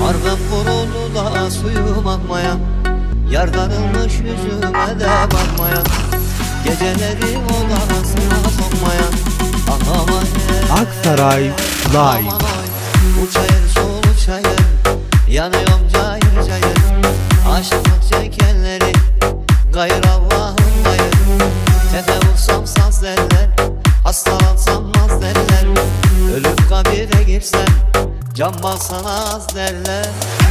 Ardın vuruldu da suyum akmaya Yar darılmış yüzüme de bakmaya Geceleri odasına sokmaya Aman Aksaray Live. Aman oy Bu çayır sulu çayır Yanıyorum cayır cayır Aşıklık çekenleri Gayır Allah'ım gayır. Tefe vursam saz derler Hastalansam naz derler Ölüp kabire girsem Can az derler.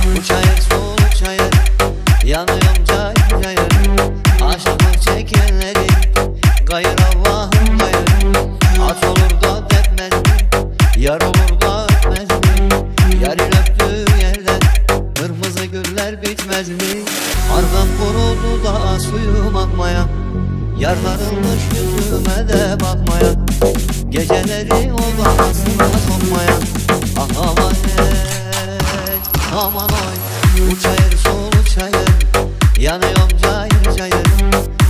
Bu çayır sulu çayır. Yanıyorum cayır cayır. Aşıklık çekenleri Gayır Allah'ım gayır. At olur da tepmez mi? Yar olur da öpmez mi? Yarın öptüğü yerden Kırmızı güller bitmez mi? Ardam vuruldu da suyum akmaya. Yar darılmış yüzüme de bakmaya. Geceleri odasına sokmaya. Ah aman ey, aman oy Bu çayır sulu çayır Yanıyorum cayır cayır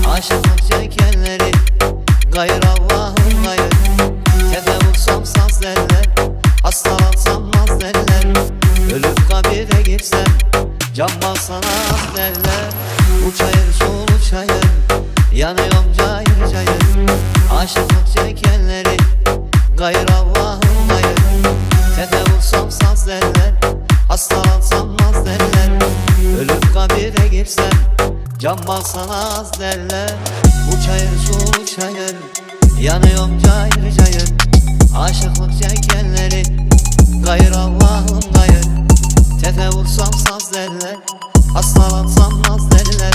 Aşıklık çekenleri Gayır Allah'ım gayır saz derler Hastalansam naz derler Ölüp kabire girsem Can basana az derler Bu çayır sulu çayır Yanıyorum cayır cayır Aşıklık derler. Hastalansam naz derler. Ölüp kabire girsem Can basana az derler. Bu çayır sulu çayır Yanıyorum cayır cayır. Aşıklık çekenleri Gayır Allah'ım gayır Tefe vursam saz derler Hastalansam naz derler.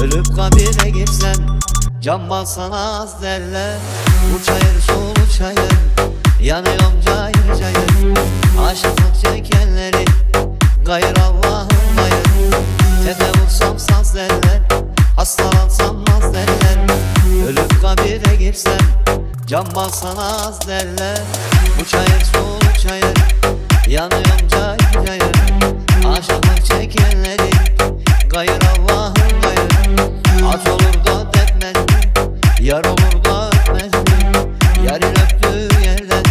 Ölüp kabire girsem Can basana az derler. Bu çayır sulu çayır Yanıyorum Gayır Allah'ım gayır Tefe vursam saz derler Hastalansam naz derler Ölüp kabire girsem Can basana az derler Bu çayır sulu çayır Yanıyorum cayır cayır Aşıklık çekenleri Gayır Allah'ım gayır At olur da tepmez mi? Yar olur da öpmez mi? Yarın öptüğü yerden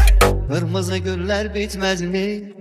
Kırmızı güller bitmez mi?